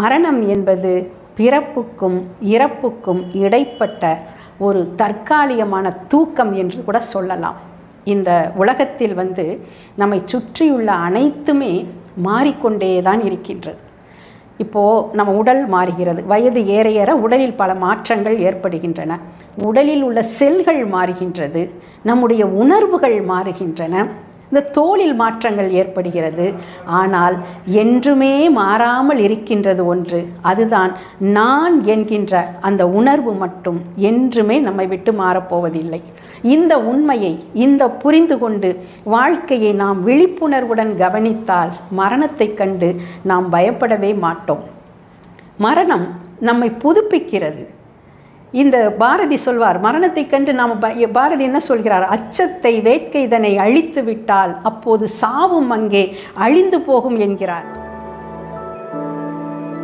மரணம் என்பது பிறப்புக்கும் இறப்புக்கும் இடைப்பட்ட ஒரு தற்காலிகமான தூக்கம் என்று கூட சொல்லலாம். இந்த உலகத்தில் வந்து நம்மை சுற்றியுள்ள அனைத்துமே மாறிக்கொண்டே தான் இருக்கின்றது. இப்போது நம்ம உடல் மாறுகிறது. வயது ஏற ஏற உடலில் பல மாற்றங்கள் ஏற்படுகின்றன. உடலில் உள்ள செல்கள் மாறுகின்றது. நம்முடைய உணர்வுகள் மாறுகின்றன. இந்த தோளில் மாற்றங்கள் ஏற்படுகிறது. ஆனால் என்றுமே மாறாமல் இருக்கின்றது ஒன்று. அதுதான் நான் என்கின்ற அந்த உணர்வு மட்டும் என்றுமே நம்மை விட்டு மாறப்போவதில்லை இந்த உண்மையை இந்த புரிந்து கொண்டு வாழ்க்கையை நாம் விழிப்புணர்வுடன் கவனித்தால் மரணத்தை கண்டு நாம் பயப்படவே மாட்டோம். மரணம் நம்மை புதுப்பிக்கிறது. இந்த பாரதி சொல்வார் மரணத்தை கண்டு நாம் ப- பாரதி என்ன சொல்கிறார்? அச்சத்தை வேட்கை இதனை அழித்து விட்டால் அப்போது சாவும் அங்கே அழிந்து போகும் என்கிறார்.